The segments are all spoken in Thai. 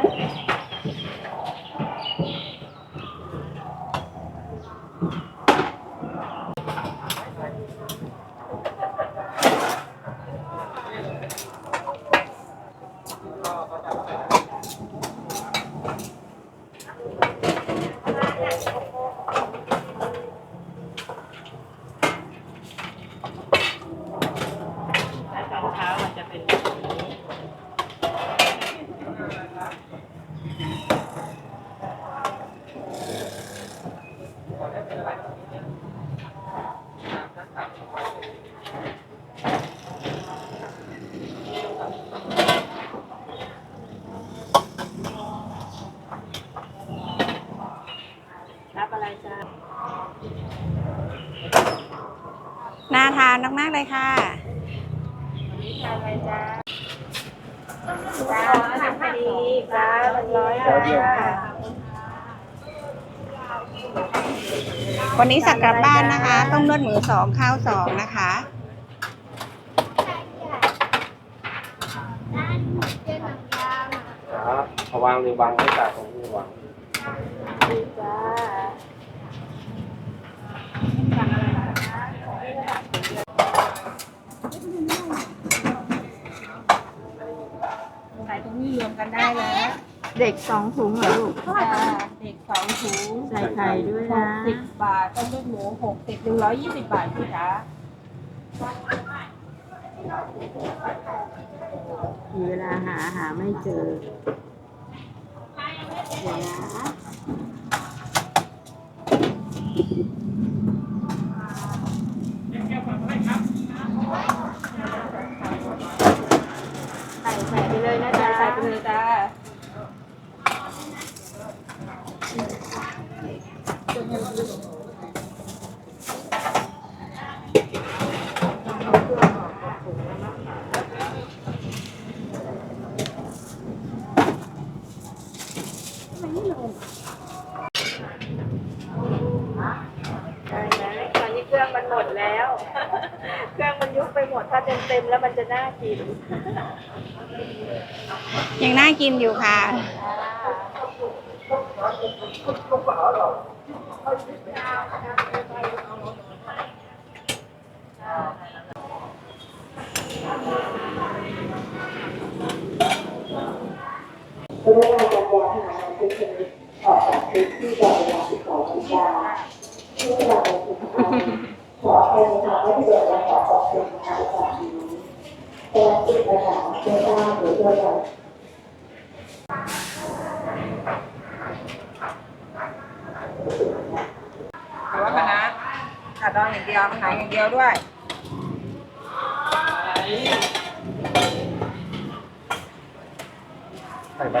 ตอนเช้ามันจะเป็นแบบนี้ รับอะไรจ้า น่าทานมากๆเลยค่ะทานอะไรจ้าจ้าทำพอดีจ้าหนึ่งร้อยค่ะวันนี้สักกลับบ้านนะคะ ต้มเลือดหมูสองข้าวสองนะคะครับเอาวางหรือวางไม่จ่ายตรงนี้วางจ้า ใส่ตรงนี้รวมกันได้แล้ว เด็กสองถุงเหรอลูก จ้าเด็กสองถุงใส่ไข่ด้วยหนะ กสิบบาทต้มเลือดหมูหกสิบหนึ่งร้อยยี่สิบบาทพี่จ๋ามีเวลาหาหาไม่เจอ เดี๋ยวนะ ใส่ใส่ไปเลยนะ ใส่ จ๊ะ ใส่ไปเลยจ้า ใช่ไหมตอนนี้เครื่องมันหมดแล้ว เครื่องมันยุบไปหมด ถ้า เต็มๆแล้วมันจะน่ากินยังน่ากินอยู่ค่ะพนักงานการยางพาหนะทุกชนิดออกจากพื้นที่ก่อนเวลา12นาฬิกาที่เวลาในสุขภาพขอให้ในทางไม่เกิดและขอขอบคุณทางจากนี้เป็นจิตประสานเพื่อสร้างหรือเพื่อการ แต่ว่าคณะขา ดองอย่างเดียวขายอย่างเดียวด้วยใส่ใบ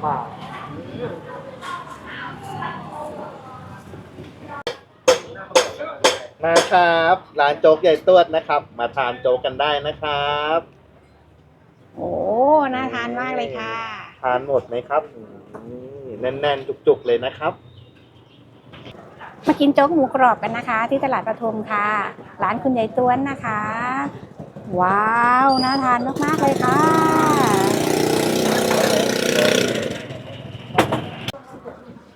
เอาเปล่ามาครับ ร้านโจ๊กใหญ่ตวดนะครับ มาทานโจ๊กกันได้นะครับ โอ้น่าทานมากเลยค่ะ ทานหมดไหมครับอืมแน่นๆ จุกๆ เลยนะครับ มากินโจ๊กหมูกรอบกันนะคะ ที่ตลาดปทุมค่ะ ร้านคุณยายต้วนนะคะ ว้าว น่าทานมาก ๆ เลยค่ะ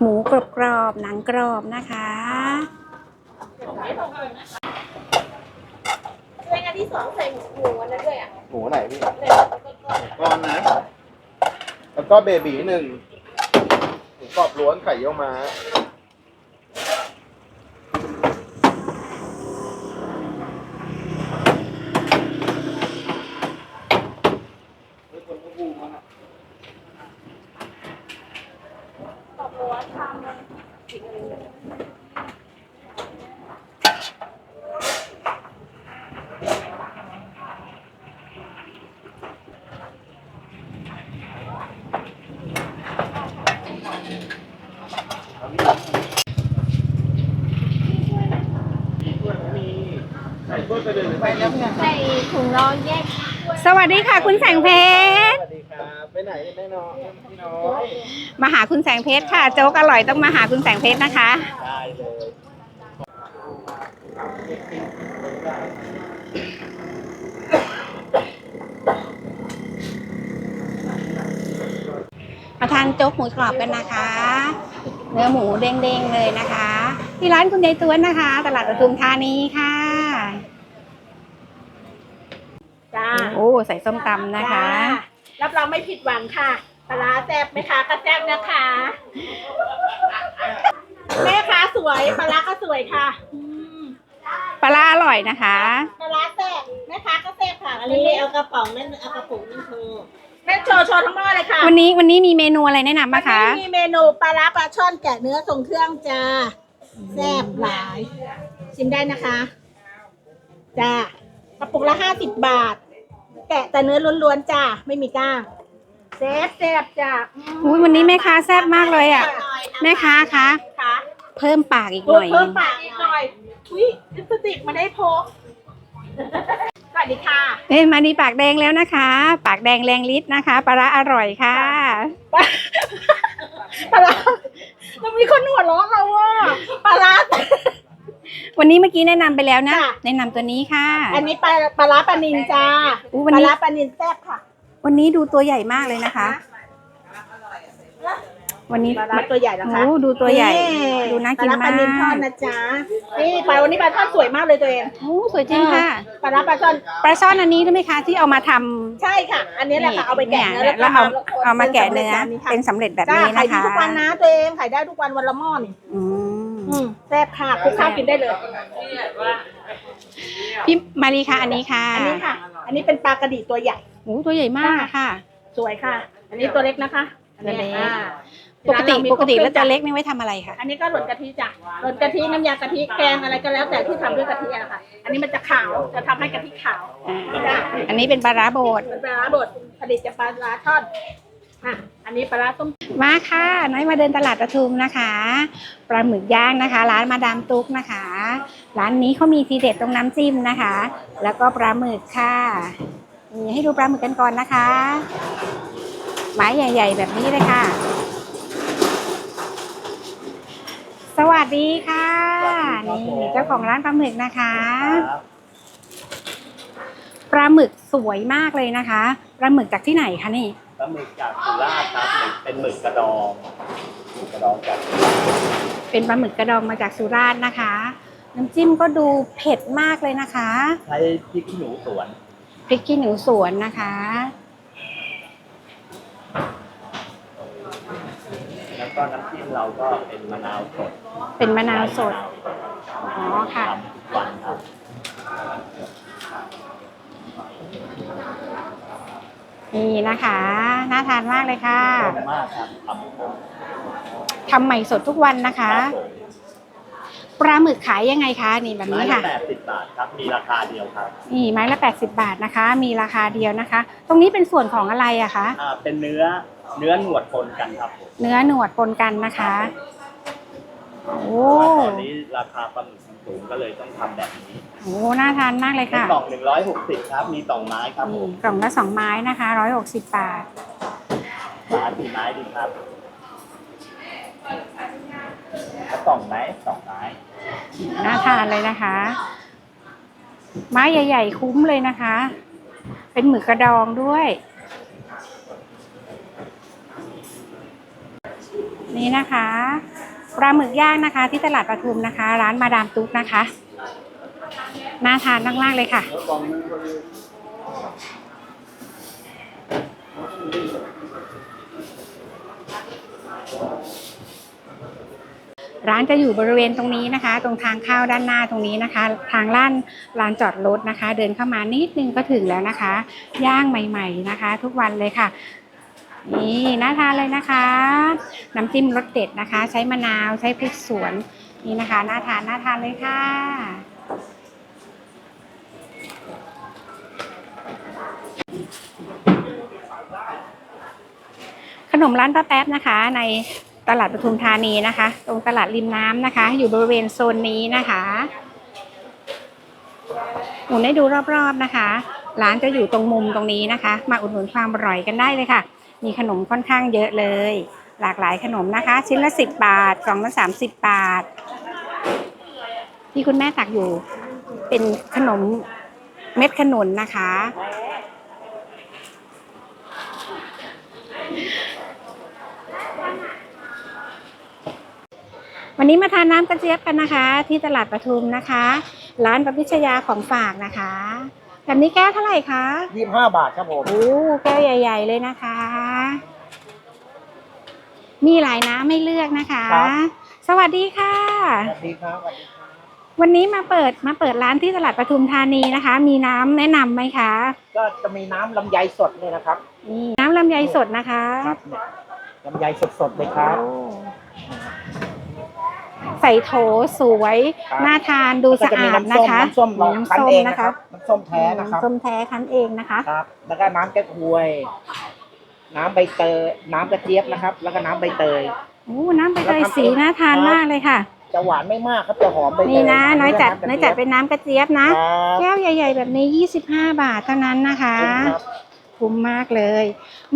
หมู กรอบกรอบๆหนังกรอบนะคะด้วยงานที่สองใส่หมูวันนั้นด้วยอะหมูไหนพี่หมูก้อนนะ แล้วก็เบบีหนึ่งหมูกรอบล้วนไข่เยี่ยวม้า ใส่ถุงน้องแยกสวัสดีค่ะ คุณแสงเพชร สวัสดีครับไปไหนแม่น้องพี่น้องมาหาคุณแสงเพชรค่ะ โจ๊กอร่อยต้องมาหาคุณแสงเพชรนะคะ ได้เลยมาทานโจ๊กหมูกรอบกันนะคะ เนื้อหมูเด้งๆเลยนะคะ ที่ร้านคุณยายต้วนนะคะ ตลาดปทุมธานีค่ะ จ้า โอ้ใส่ส้มตำนะคะ รับรองไม่ผิดหวังค่ะปลาร้าแซ่บไหมคะก็แซ่บนะคะ แม่ค้าสวยปลาร้าก็สวยค่ะอืมปลาร้าอร่อยนะคะ ปลาร้าแซ่บแม่ค้าก็แซ่บค่ะอันนี้เอากระป๋องนั่นเอากระปุกนั่นคือแม่โชว์โชว์ทั้งหม้อเลยค่ะวันนี้วันนี้มีเมนูอะไรแนะนำบ้างคะ วันนี้มีเมนูปลาร้าปลาช่อนแกะเนื้อทรงเครื่องจ้าแซ่บหลาย ชิมได้นะคะจ้ากระปุกละห้าสิบบาท แกะแต่เนื้อล้วนๆจ้าไม่มีกล้างแซ่บแซ่บจ้าอืมอุ้ยวันนี้แม่ค้าแซ่บมากเลยอะ แม่ค้าคะค่ะเพิ่มปากอีกหเพิ่น่มอย เพิ่มปากอีกหน่อยอุ้ยลิปสติกมาได้พกสวัสดีค่ะเอ้ยมานี่ปากแดงแล้วนะคะ ปากแดงแรงฤทธิ์นะคะปลาร้าอร่อยค่ะปลาร้ามันมีคนหัวเราะเราว่าปลาร้า วันนี้เมื่อกี้แนะนำไปแล้วนะ จ้ะ แนะนำตัวนี้ค่ะ อันนี้ปลาปลาร้าปลานินจ้าอู้วันปลานี้ ร้าปลานินแซ่บค่ะวันนี้ดูตัวใหญ่มากเลยนะคะ วันนี้ปลาร้าตัวใหญ่นะคะโอ้ดูตัวใหญ่ ดูน่ากินปลาร้าปมาลากนินทอดนะจ๊ะนี่ปลาวันนี้ปลาทอดสวยมากเลยตัวเองโอ้สวยจริงค่ะ ปลาร้าปลาทอดปลาช่อนอันนี้ใช่ไหมคะที่เอามาทำใช่ค่ะ อันนี้แหละค่ะเอาไปแกะเนื้อเนี่ยแล้วเอาเอามาแกะเนื้อ เป็เป็นนสำเร็จแบบจ้านี้ขายนะดีคะทุกวันนะตัวเองขายได้ทุกวันวันละหม้อนี่อืมอืมแซ่บค่ะคลุกข้าวกินได้เลย พี่มารีค่ะอันนี้ค่ะอันนี้ค่ะ อันนี้เป็นปลากระดีตัวใหญ่ โอ้ตัวใหญ่มากค่ะ สวยค่ะ อันนี้ตัวเล็กนะคะอันนี้ตัวเล็กอ่า ปกติร้านเรามีปกติครบแล้วตัวจ้ะเล็กนี่ไว้ทำอะไรคะอันนี้ก็หล่นกะทิจ้ะหล่นกะทิน้ำยากะทิแกงอะไรก็แล้ว แต่ที่ทำด้วยกะทิอะค่ะ อันนี้มันจะขาวจะทำให้กะทิขาวอ่าจ้ะอันนี้เป็นปลาร้าโบดเป็นปลาร้าบดผลิตจากปลาร้าทอด อะอันนี้ปลาร้าต้มมาค่ะน้อยมาเดินตลาดปทุมนะคะปลาหมึกย่างนะคะ ร้านมาดามตุ๊กนะคะ ร้านนี้เขามีทีเด็ดตรงน้ำจิ้มนะคะ แล้วก็ปลาหมึกค่ะนี่ให้ดูปลาหมึกกันก่อนนะคะไม้ใหญ่ ๆ แบบนี้เลยค่ะ สวัสดีค่ะนี่เจ้าของร้านปลาหมึกนะคะปลาหมึกสวยมากเลยนะคะปลาหมึกจากที่ไหนคะนี่ ปลาหมึกจากสุราษฎร์ครับเป็นหมึกกระดองหมึกกระดองจากเป็นปลาหมึกกระดองมาจากสุราษฎร์นะคะ น้ำจิ้มก็ดูเผ็ดมากเลยนะคะ ใช้พริกขี้หนูสวนพริกขี้หนูสวนนะคะ แล้วก็น้ำจิ้มเราก็เป็นมะนาวสดเป็นมะนาวสด อ๋อค่ะ ทำทุกวันครับ นี่นะคะ น่าทานมากเลยค่ะขอบคุณมากครับทำครับทำใหม่สดทุกวันนะคะปลาหมึกขายยังไงคะนี่แบบไม้นี้ละค่ะ แปดสิบบาทครับ มีราคาเดียวครับนี่ไม้ละ 80 บาทนะคะ มีราคาเดียวนะคะ ตรงนี้เป็นส่วนของอะไรอะคะ อ่าเป็นเนื้อเนื้อหนวดปนกันครับผมเนื้อหนวดปนกันนะคะ โอ้เพราะว่าตอนนี้ราคาปลาหมึกมัน สูงก็เลยต้องทำแบบนี้โหน่าทานมากเลยเป็นค่ะกล่องหนึ่งร้อยหกสิบครับ มีสองไม้ครับผนี่มกล่องละสองไม้นะคะร้อยหกสิบบาทร้านกี่ไม้ดีครับเอาสองไม้สองไม้น่าทานเลยนะคะ ไม้ใหญ่ ๆ คุ้มเลยนะคะ เป็นหมึกกระดองด้วย นี่นะคะ ปลาหมึกย่างนะคะ ที่ตลาดปทุมนะคะ ร้านมาดามตุ๊กนะคะน่าทานมากๆเลยค่ะ ร้านจะอยู่บริเวณตรงนี้นะคะ ตรงทางเข้าด้านหน้าตรงนี้นะคะ ทางล้านลานจอดรถนะคะ เดินเข้ามานิดนึงก็ถึงแล้วนะคะ ย่างใหม่ ๆนะคะ ทุกวันเลยค่ะ นี่น่าทานเลยนะคะ น้ำจิ้มรสเด็ดนะคะ ใช้มะนาวใช้พริกสวนนี่นะคะน่าทานน่าทานเลยค่ะขนมร้านป้าแป๊บนะคะ ในตลาดปทุมธานีนะคะ ตรงตลาดริมน้ำนะคะ อยู่บริเวณโซนนี้นะคะมุนให้ดูรอบๆนะคะ ร้านจะอยู่ตรงมุมตรงนี้นะคะ มาอุดหนุนความอร่อยกันได้เลยค่ะ มีขนมค่อนข้างเยอะเลย หลากหลายขนมนะคะ ชิ้นละ 10 บาทกล่องละ30 บาท ที่คุณแม่ตักอยู่เป็นขนมเม็ดขนุนนะคะ วันนี้มาทานน้ำกระเจี๊ยบกันนะคะ ที่ตลาดปทุมนะคะ ร้านปพิชยาของฝากนะคะ แบบนี้แก้วเท่าไหร่คะยี่ห้าบาทครับผม โอ้แก้วใหญ่ ๆ เลยนะคะ มีหลายน้ำไม่เลือกนะคะ ครับ สวัสดีค่ะ สวัสดีครับสวัสดีครับวันนี้มาเปิดมาเปิดร้านที่ตลาดปทุมธานีนะคะ มีน้ำแนะนำไหมคะ ก็จะมีน้ำลำไยสดเนี่ยนะครับ นี่น้ำลำไยสดนะคะครับเนี่ยลำไยสดๆเลยครับ โอ้ ใส่โถสวยครับ น่าทานดูก็สะจะมีอาดน้ำนะส้มคะน้ำส้มเราคั้นเองนะครับน้ำส้มแท้นะครับส้มแท้คั้นเองนะคะ ครับ แล้วก็น้ำแก้ควย น้ำใบเตยน้ำกระเจี๊ยบนะครับ แล้วก็น้ำใบเตย โอ้น้ำใบเตยสีน่าทานมากเลยค่ะ จะหวานไม่มากครับจะหอมใบเตยนี่นะน้อยจัดำกระน้อยจี๊จัยดบเป็นน้ำกระเจี๊ยบนะ ครับแก้วใหญ่ ๆ แบบนี้ 25 บาทเท่านั้นนะคะครับ คุ้มมากเลย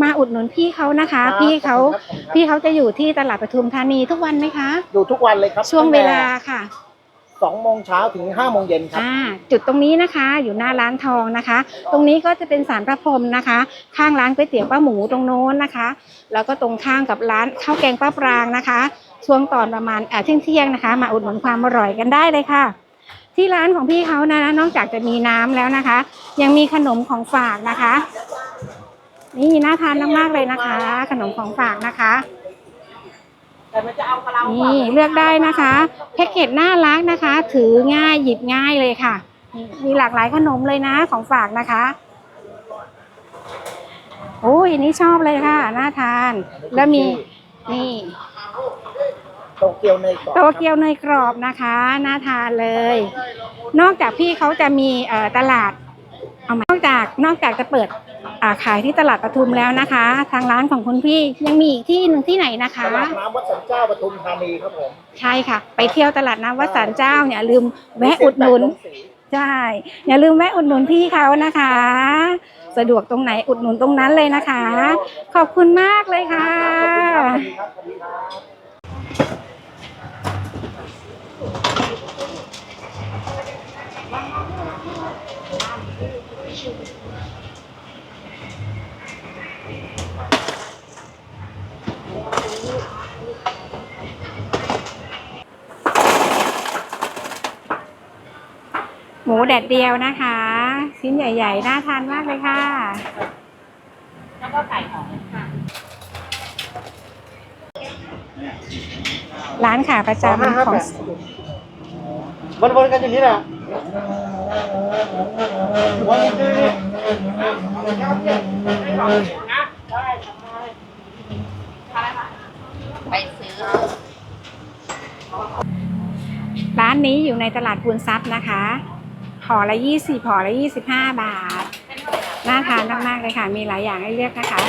มาอุดหนุนพี่เขานะคะครับพี่เขาขอบคุณครับพี่เขาจะอยู่ที่ตลาดปทุมธานีทุกวันไหมคะ อยู่ทุกวันเลยครับช่วงเวลาค่ะสองโมงเช้าถึงห้าโมงเย็นครับอ่าจุดตรงนี้นะคะอยู่หน้าร้านทองนะคะ ตรงนี้ก็จะเป็นสารพระพรหมนะคะ ข้างร้านก๋วยเตี๋ยวป้าหมูตรงโน้นนะคะ แล้วก็ตรงข้างกับร้านข้าวแกงป้าปรางนะคะ ช่วงตอนประมาณเอ่อเที่ยงๆนะคะ มาอุดหนุนความอร่อยกันได้เลยค่ะ ที่ร้านของพี่เขานะนอกจากจะมีน้ำแล้วนะคะ ยังมีขนมของฝากนะคะ นี่น่าทานมากๆเลยนะคะ ขนมของฝากนะคะนี่เลือกได้นะคะแพ็กเกจน่ารักนะคะ ถือง่ายหยิบง่ายเลยค่ะ มีหลากหลายขนมเลยนะของฝากนะคะโอ้ยนนี้ชอบเลยค่ะน่าทานแล้วมีนี่ โตเกียวเนยกรอบโตเกียวเนยกรอบนะคะน่าทานเลย นอกจากพี่เขาจะมีเอ่อตลาดเอามานอกจากนอกจากจะเปิดอ่าขายที่ตลาดปทุมแล้วนะคะ ทางร้านของคุณพี่ยังมีอีกที่หนึ่งที่ไหนนะคะตลาดน้ำวัดสันเจ้าปทุมธานีครับผมใช่ค่ะ ไปเที่ยวตลาดน้ำวัดสารเจ้าอย่าลืมแวะอุดหนุนใช่อย่าลืมแวะอุดหนุนพี่เขานะคะ สะดวกตรงไหนอุดหนุนตรงนั้นเลยนะคะ ขอบคุณมากเลยค่ะ สวัสดีครับสวัสดีครับ หมูแดดเดียวนะคะ ชิ้นใหญ่ ๆ น่าทานมากเลยค่ะ แล้วก็ไก่หอมร้านขาประจำของวนๆกันอย่างนี้แหละ วนนี้ไปซื้อ ร้านนี้อยู่ในตลาดพูนทรัพย์นะคะห่อละยี่สิบห่อละยี่สิบห้าบาท น่าทานมากๆเลยค่ะ มีหลายอย่างให้เลือกนะคะ